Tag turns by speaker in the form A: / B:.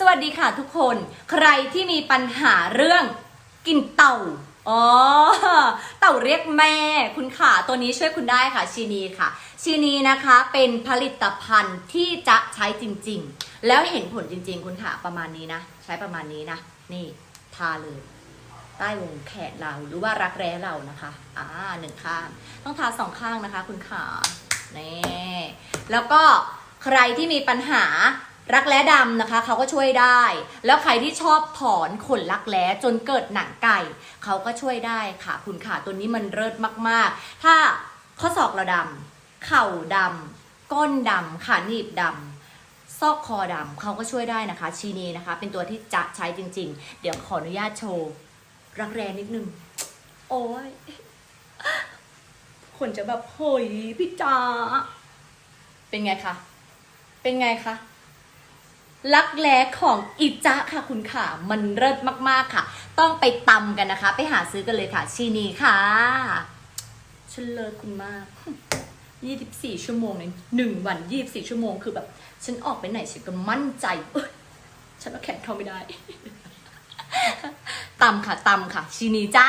A: สวัสดีค่ะทุกคน ใครที่มีปัญหาเรื่องกินเต่าอ๋อเต่าเรียกแม่คุณค่ะ ตัวนี้ช่วยคุณได้ค่ะชีนีค่ะ ชีนีนะคะเป็นผลิตภัณฑ์ที่จะใช้จริง ๆ แล้วเห็นผลจริง ๆ คุณค่ะประมาณนี้นะ ใช้ประมาณนี้นะ นี่ทาเลย ใต้วงแขนเราหรือว่ารักแร้เรานะคะอ่าหนึ่งข้าง ต้องทาสองข้างนะคะ คุณขานี่แล้วก็ใครที่มีปัญหา รักแร้ดำนะคะเขาก็ช่วยได้ แล้วใครที่ชอบถอนขนรักแร้จนเกิดหนังไก่เขาก็ช่วยได้ค่ะ คุณขาตัวนี้มันเลิศมากๆ ถ้าข้อศอกเราดำเข่าดำก้นดำขาหนีบดำซอกคอดำเขาก็ช่วยได้นะคะชีนีนะคะ เป็นตัวที่จะใช้จริง ๆ เดี๋ยวขออนุญาตโชว์รักแร้นิดนึง โอ้ยคนจะแบบเฮ้ยพี่จ๋าเป็นไงคะ เป็นไงคะ รักแร้ของอิจ๊ะค่ะคุณค่ะ มันเลิศมากๆค่ะ ต้องไปตำกันนะคะ ไปหาซื้อกันเลยค่ะ ชีนีค่ะฉันเลิศคุณมาก 24 ชั่วโมงในหนึ่งวัน 24 ชั่วโมงคือแบบ ฉันออกไปไหนฉันก็มั่นใจฉันเอาแขนเข้าไม่ได้ตำค่ะตำค่ะ ชีนีจ้า